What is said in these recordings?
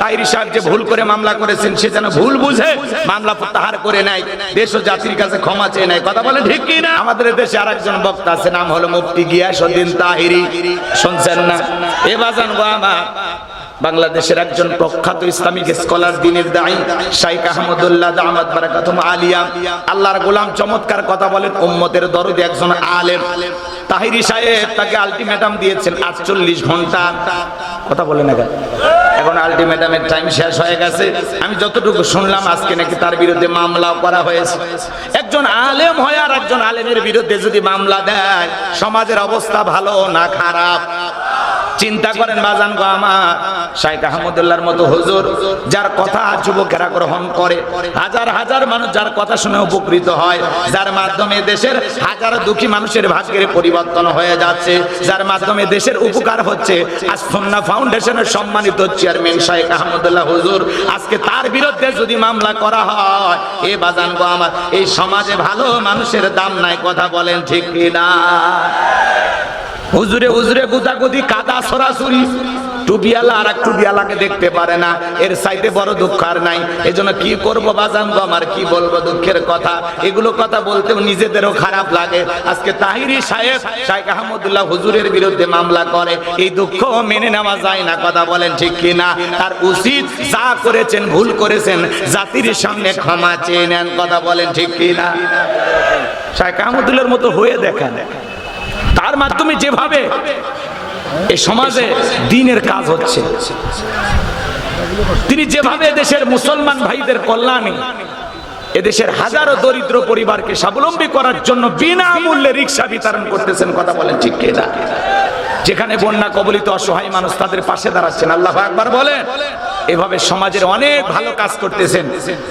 তাইরি সাহেব যে ভুল করে মামলা করেছেন, সে যেন ভুল বুঝে, মামলা প্রত্যাহার করে নেয়। দেশ ও জাতির কাছে ক্ষমা চেয়ে নেয়। কথা বলে ঠিক কি না আমাদের দেশে আরেকজন বক্তা আছে, নাম হলো মুফতি গিয়াসউদ্দিন তাহিরি। শুনছেন না? এ বাজান গো আমার। বাংলাদেশের একজন প্রখ্যাত ইসলামিক স্কলার, দিনের দায়ী, শাইখ আহমদুল্লাহ দামাত বারাকাতুম আলিয়া। আল্লাহর গোলাম চমৎকার কথা বলেন, উম্মতের দরদে একজন আলেম। তাহিরি সাহেব তাকে আলটিমেটাম দিয়েছেন, আটচল্লিশ ঘণ্টা। কথা বলে না? এখন আলটিমেটামের টাইম শেষ হয়ে গেছে। আমি যতটুকু শুনলাম, আজকে নাকি তার বিরুদ্ধে মামলাও করা হয়েছে। একজন আলেম হয় আর একজন আলেমের বিরুদ্ধে যদি মামলা দেয়, সমাজের অবস্থা ভালো না খারাপ? চিন্তা করেন বাজান গো আমার, শাইখ আহমদুল্লাহর মতো হুজুর, যার কথা যুবকেরা গ্রহণ করে, হাজার হাজার মানুষ যার কথা শুনে উপকৃত হয়, যার মাধ্যমে দেশের হাজার দুঃখী মানুষের ভাগ্যের পরিবর্তন হয়ে যাচ্ছে, যার মাধ্যমে দেশের উপকার হচ্ছে। আজ সন্না ফাউন্ডেশনের সম্মানিত চেয়ারম্যান শাইখ আহমদুল্লাহ হুজুর, আজকে তার বিরুদ্ধে যদি মামলা করা হয়, এ বাজান গো আমার, এই সমাজে ভালো মানুষের দাম নাই, কথা বলেন ঠিক কিনা? হুজুরে হুজুরে গুদাগুদি, কাদা, সরাসরি। টুবিয়ালা আর এক টুবিয়ালাকে দেখতে পারে না। এর সাইডে বড় দুঃখ আর নাই। এজন্য কি করব বাজান আমার? কি বলব দুঃখের কথা? এগুলো কথা বলতেও নিজেদেরও খারাপ লাগে। আজকে তাহিরি সাহেব, শাইখ আহমদুল্লাহ হুজুরের বিরুদ্ধে মামলা করে। এই দুঃখ মেনে নেওয়া যায় না, কথা বলেন ঠিক কি না তার উচিত যা করেছেন, ভুল করেছেন, জাতির সামনে ক্ষমা চেয়ে নেন, কথা বলেন ঠিক কি না শাইখ আহমদুল্লাহর মতো হয়ে দেখা দেখেন তার মাধ্যমে যেভাবে এই সমাজে দিনের কাজ হচ্ছে, তিনি যেভাবে দেশের মুসলমান ভাইদের কল্যাণে এদেশের হাজারো দরিদ্র পরিবারকে স্বাবলম্বী করার জন্য বিনামূল্যে রিক্সা বিতরণ করতেছেন, কথা বলেন ঠিক যেখানে বন্যা কবলিত অসহায় মানুষ তাদের পাশে দাঁড়াচ্ছেন, আল্লাহ একবার বলেন। এভাবে সমাজের অনেক ভালো কাজ করতেছেন।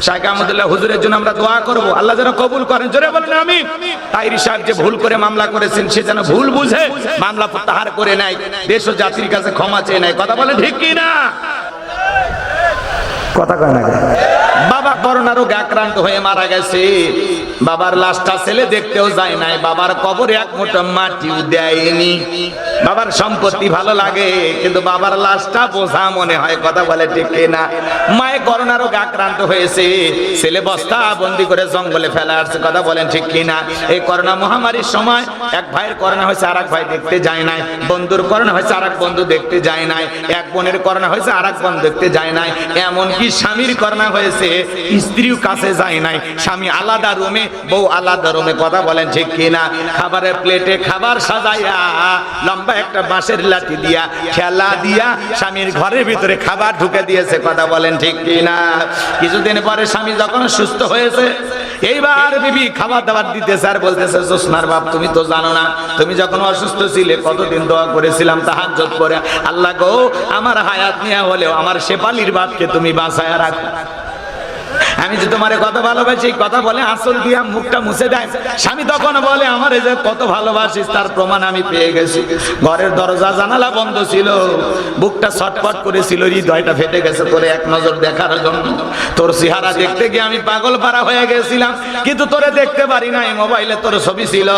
শাইখ আহমদুল্লাহ হুজুরের জন্য আমরা দোয়া করব। আল্লাহ যেন কবুল করেন। জোরে বলেন আমি তাইরি সাহেব যে ভুল করে মামলা করেছেন সে যেন ভুল বুঝে মামলা প্রত্যাহার করে নেয়। দেশ ও জাতির কাছে ক্ষমা চেয়ে নেয়। কথা বলে ঠিক কি না কথা কয় না? বাবা করোনা রোগে আক্রান্ত হয়ে মারা গেছে। বাবার লাশটা ছেলে দেখতেও যায় নাই। বাবার কবরে এক মুঠো মাটিও দেয়নি। বাবার সম্পত্তি ভালো লাগে, কিন্তু বাবার লাশটা বোঝা মনে হয় কথা বলে ঠিক না মায়ে করোনা রোগে আক্রান্ত হয়েছে, ছেলে বস্তা বন্দি করে জঙ্গলে ফেলা আসছে, কথা বলেন ঠিক কিনা। এই করোনা মহামারীর সময় এক ভাইয়ের করোনা হয়েছে আর ভাই দেখতে যায় নাই। বন্ধুর করোনা হয়েছে আর বন্ধু দেখতে যায় নাই। এক বোনের করোনা হয়েছে আর বোন দেখতে যায় নাই। এমনকি স্বামীর করোনা হয়েছে, স্ত্রীও কাছে যায় নাই। স্বামী আলাদা রুমে, বউ আলাদা রুমে, কথা বলেন ঠিক কিনা। খাবারের প্লেটে খাবার সাজাইয়া লম্বা একটা বাঁশের লাঠি দিয়া খেলা দিয়া স্বামীর ঘরের ভিতরে খাবার ঢুকে দিয়েছে, কথা বলেন ঠিক কিনা? কিছুদিন পরে স্বামী যখন সুস্থ হয়েছে, এইবার বিবি খাবার দাবার দিতেছে আর বলতেছে, জোসনার বাপ, তুমি তো জানো না, তুমি যখন অসুস্থ ছিলে, কতদিন দোয়া করেছিলাম তাহার জোট করে আল্লাহ গো, আমার হায়াত নেওয়া হলেও আমার শেপালির বাপকে তুমি বাঁচায় রাখো। আমি যে তোমার কত ভালোবাসি, কথা বলে আসল দিয়া মুখটা মুছে দেয়। স্বামী তখন বলে, আমার যে কত ভালোবাসিস, তার প্রমাণ আমি পেয়ে গেছি। ঘরের দরজা, জানালা বন্ধ ছিল। বুকটা ছটপট করেছিল, হৃদয়টা ফেটে গেছে তোরে এক নজর দেখার জন্য। তোর চেহারা দেখতে গিয়ে আমি পাগল পারা হয়ে গেছিলাম, কিন্তু তোরে দেখতে পারি নাই, মোবাইলে তোর ছবি ছিল।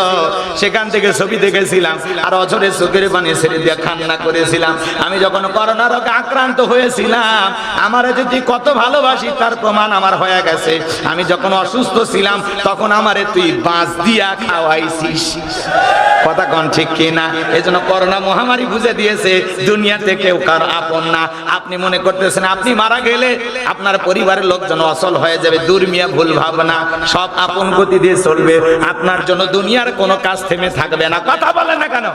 সেখান থেকে ছবি দেখেছিলাম, আর অঝরে চোখের পানি ছেড়ে দিয়ে কান্না করেছিলাম। আমি যখন করোনা রোগে আক্রান্ত হয়েছিলাম, আমার যদি কত ভালোবাসি, তার প্রমাণ আমার হয়ে গেছে। আমি যখন অসুস্থ ছিলাম তখন আমারে তুই বাঁশ দিয়া খাওয়াইছিস। কথা কন ঠিক কিনা? এই জন্য করোনা মহামারী বুঝে দিয়েছে, দুনিয়াতে কেউ কার আপন না। আপনি মনে করতেছেন, আপনি মারা গেলে আপনার পরিবারের লোকজন অসল হয়ে যাবে, দুর্মিয়া, ভুল ভাবনা, সব আপন গতি দিয়ে চলবে। আপনার জন্য দুনিয়ার কোনো কাজ থেমে থাকবে না। কথা বলে না কেন?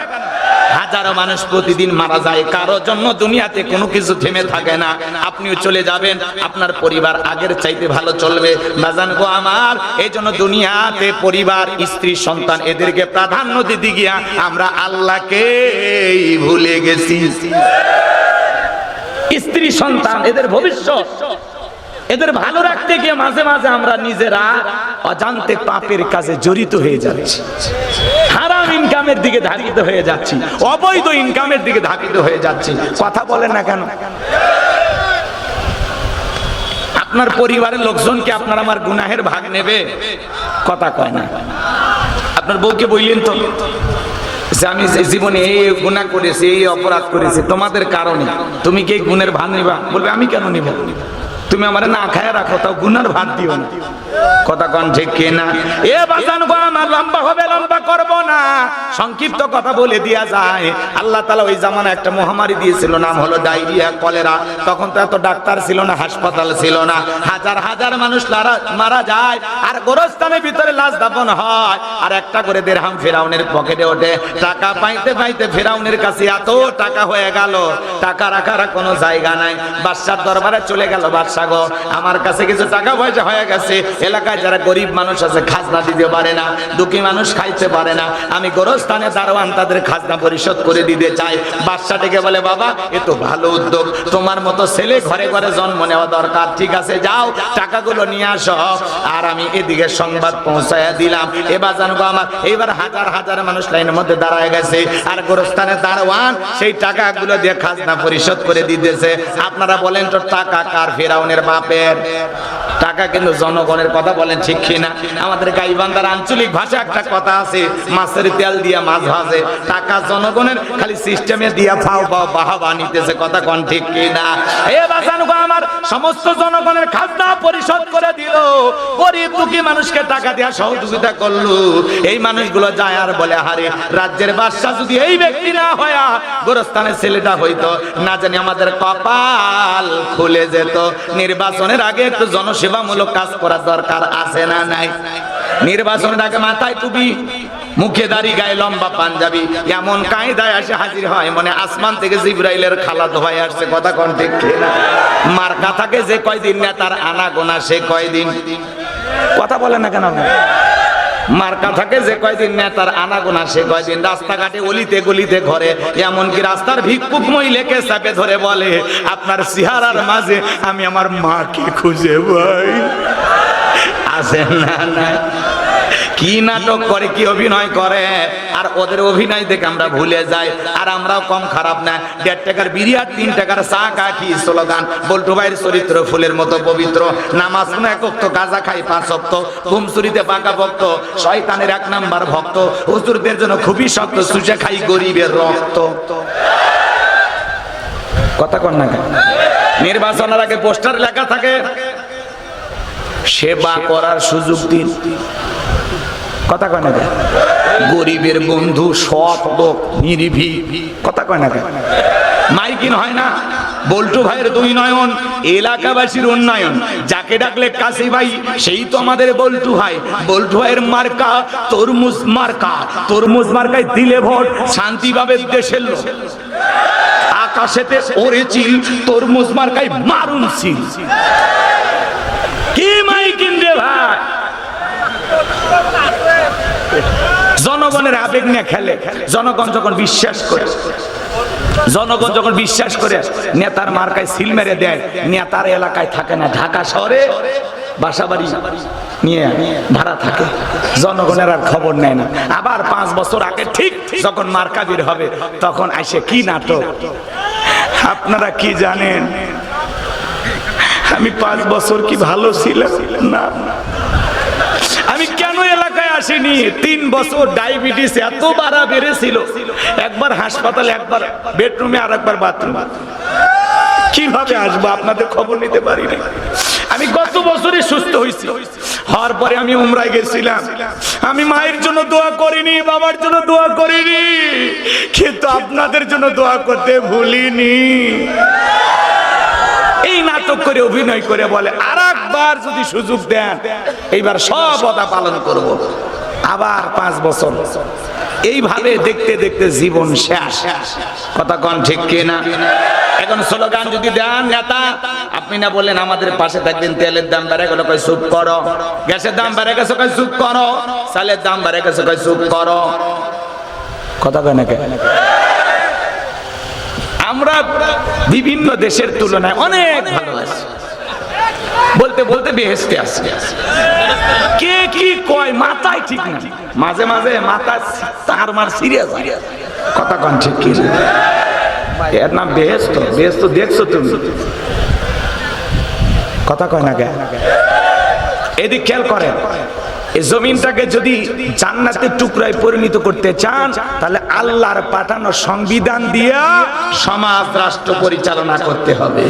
হাজারো মানুষ প্রতিদিন মারা যায়, কারও জন্য দুনিয়াতে কোনো কিছু থেমে থাকে না। আপনিও চলে যাবেন, আপনার পরিবার আগের চাইতে ভালো চলবে। বাজান গো আমার এই জন্য দুনিয়াতে পরিবার, স্ত্রী, সন্তান, এদেরকে প্রাধান্য দিতে গিয়া আমরা আল্লাহকে ভুলে গেছি। স্ত্রী, সন্তান, এদের ভবিষ্যৎ। এদের ভালো রাখতে গিয়ে মাঝে মাঝে আমরা নিজেরা অজান্তে পাপের কাজে জড়িত হয়ে যাচ্ছি। হারাম ইনকামের দিকে ধাবিত হয়ে যাচ্ছি। অবৈধ ইনকামের দিকে ধাবিত হয়ে যাচ্ছি। কথা বলেন না কেন? আপনার পরিবারের লোকজন কি আপনার আমার গুনাহের ভাগ নেবে? কথা কয় না। আপনার বউকে বললেন তো যে আমি জীবনে এই গুণা করেছি, এই অপরাধ করেছি, তোমাদের কারণে। তুমি কি গুণের ভান নিবা? বলবে, আমি কেন নিব? তুমি আমার না খায় রাখো, তাও গুনার ভাত দিও না। কথা কন ঠিক কিনা? এ বাজান গো, আমার লম্বা হবে, লম্বা করব না। সংক্ষিপ্ত কথা বলে দিয়া যায়। আল্লাহ তাআলা ওই জামানা একটা মহামারী দিয়েছিল, নাম হলো ডায়রিয়া, কলেরা। তখন তো এত ডাক্তার ছিল না, হাসপাতাল ছিল না। হাজার হাজার মানুষ মারা যায়, আর গোরস্থানের ভিতরে লাশ দাফন হয়। আর একটা করে দেড়হাম ফেরাউনের পকেটে ওঠে। টাকা পাইতে পাইতে ফেরাউনের কাছে এত টাকা হয়ে গেল। টাকা রাখার কোনো জায়গা নাই। বাদশার দরবারে চলে গেল বাদশা গো, আমার কাছে কিছু টাকা পয়সা হয়ে গেছে। এলাকায় যারা গরিব মানুষ আছে, খাজনা দিতে পারে না, দুঃখী মানুষ খাইতে পারে না। আমি গোরস্থানে দারোয়ান তাদের খাজনা পরিশোধ করে দিতে চাই। বাদশাটিকে বলে, বাবা, এ তো ভালো উদ্যোগ। তোমার মতো ছেলে ঘরে ঘরে জন্ম নেওয়া দরকার। ঠিক আছে, যাও, টাকাগুলো নিয়ে আসো। আর আমি এদিকে সংবাদ পৌঁছায়া দিলাম। এবার জানব আমার এবার হাজার হাজার মানুষ লাইনের মধ্যে দাঁড়ায় গেছে। আর গোরস্থানে দারোয়ান সেই টাকাগুলো দিয়ে খাজনা পরিশোধ করে দিতেছে। আপনারা বলেন তো, টাকা কার ফেরাউনের বাপের। টাকা কিন্তু জনগণের কথা বলেন, ঠিক কিনা? আমাদের গাইবান্ধার আঞ্চলিক ভাষা একটা কথা আছে, মাছের তেল দিয়া মাছ ভাজে। টাকা জনগণের খালি সিস্টেমে দিয়া ফাও বাহা বানিতেছে নিতেছে, কথা কোন ঠিক কিনা? এ বাঁচানো গো আমার সমস্ত জনগণের খাজনা পরিশোধ করে দিল। গরিব দুঃখী মানুষকে টাকা দেওয়া সহযোগিতা করল। এই মানুষগুলো যায় আর বলে হারে রাজ্যের বাদশা যদি এই ব্যক্তি না হয়া, গোরস্থানের ছেলেটা হইতো, না জানি আমাদের কপাল খুলে যেত। নির্বাচনের আগে একটু জনসেবামূলক কাজ করার দরকার আছে না নাই? নির্বাচনের আগে মাথায় টুপি মুখে দাড়ি গায়ে লম্বা পাঞ্জাবি। এমন কায়দায় আসে হাজির হয় মানে আসমান থেকে জিব্রাইলের খালা ধোয়াই আসছে। কথা কোন ঠিক মার্কা থাকে যে কয়দিন না তার আনা গোনা সে কয়দিন? কথা বলে না কেন আপনারা? মার্কা থাকে যে কয়দিন নেতার আনাগোনা সে কয়দিন? রাস্তাঘাটে অলিতে গলিতে ঘরে, এমনকি রাস্তার ভিক্ষুক মহিলাকে চাপে ধরে বলে, আপনার চেহারার মাঝে আমি আমার মাকে খুঁজে পাই। আছে না না। কি নাটক করে, কি অভিনয় করে? আর ওদের অভিনয় দেখে আমরা ভুলে যাই। আর আমরাও কম খারাপ না। দেড় টাকার বিড়ি তিন টাকার চা কাকি স্লোগান, বল্টু ভাইয়ের চরিত্র, ফুলের মতো পবিত্র। নামাজ কোনো এক তো গাজা খাই পাঁচ সপ্ত ঘুমসুরিতে পাকা ভক্ত। শয়তানের এক নাম্বার ভক্ত। হুজুরদের জন্য খুবই শক্ত, সুজে খাই গরিবের রক্ত। কথা কন না কেন? নির্বাচনের আগে পোস্টার লেখা থাকে, সেবা করার সুযোগ দিন। কথা কয় না? গরিবের বন্ধু, সৎ লোক নিরিভি কথা কয় না কেন? মাইকিন হয় না। বল্টু ভাইয়ের দুই নয়ন, এলাকাবাসীর উন্নয়ন। যাকে ডাকলে কাশি ভাই, সেই তো আমাদের বল্টু ভাই। বল্টু ভাইয়ের মার্কা, তরমুজ মার্কা। তরমুজ মার্কায় দিলে ভোট শান্তি পাবে দেশের লোক। আকাশেতে ওরেছিল তরমুজ মার্কায় মারুন সিল। কি মাইকিন রে ভাই? জনগণের আবেগ নিয়ে খেলে। জনগণ যখন বিশ্বাস করে, জনগণ যখন বিশ্বাস করে, নেতার মার্কায় সিল মেরে দেয়, নেতার এলাকায় থাকে না, ঢাকা শহরে বাসা বাড়ি নিয়ে ভাড়া থাকে। জনগণের আর খবর নেয় না। আবার পাঁচ বছর আগে ঠিক যখন মার্কা বের হবে, তখন আসে কি নাটক? আপনারা কি জানেন? আমি পাঁচ বছর কি ভালো ছিলাম? না। আসিনি। তিন বছর ডায়াবেটিস এত বাড়া বেড়েছিল। একবার হাসপাতালে, একবার বেডরুমে আর একবার বাথরুম। কীভাবে আসব আপনাদের খবর নিতে পারি না। আমি গত বছরই সুস্থ হয়েছি। হওয়ার পরে আমি উমরায় গেছিলাম। আমি মায়ের জন্য দোয়া করিনি, বাবার জন্য দোয়া করিনি। কিন্তু আপনাদের জন্য দোয়া করতে ভুলিনি। এই নাটক করে, অভিনয় করে বলে আর যদি সুযোগ দেন, এইবার সব কথা পালন করব। আবার পাঁচ বছর। এইভাবে দেখতে দেখতে জীবন শেষ। কথা কন ঠিক কিনা এখন স্লোগান যদি দেন নেতা, আপনি না বললেন আমাদের পাশে থাকবেন, তেলের দাম বেড়ে গেল, কয় চুপ করো। গ্যাসের দাম বেড়ে গেছে, কয় চুপ করো। চালের দাম বেড়ে গেছে, কয় চুপ করো। কথা কয় না কে? আমরা বিভিন্ন দেশের তুলনায় অনেক ভালো আছি। বলতে বলতে বেহেস্তে আসছে। কে কি কয়, মাথায় ঠিক না। মাঝে মাঝে মাথা তার মার সিরিয়াস কথা কন ঠিক কি? এর নাম বেহেস্ত বেহেস্ত দেখছ তুমি? কথা কয় না কে? এদিক খেয়াল করেন, এই জমিনটাকে যদি জান্নাতের টুকরায় পরিণত করতে চান, তাহলে আল্লাহর পাঠানো সংবিধান দিয়া সমাজ, রাষ্ট্র পরিচালনা করতে হবে।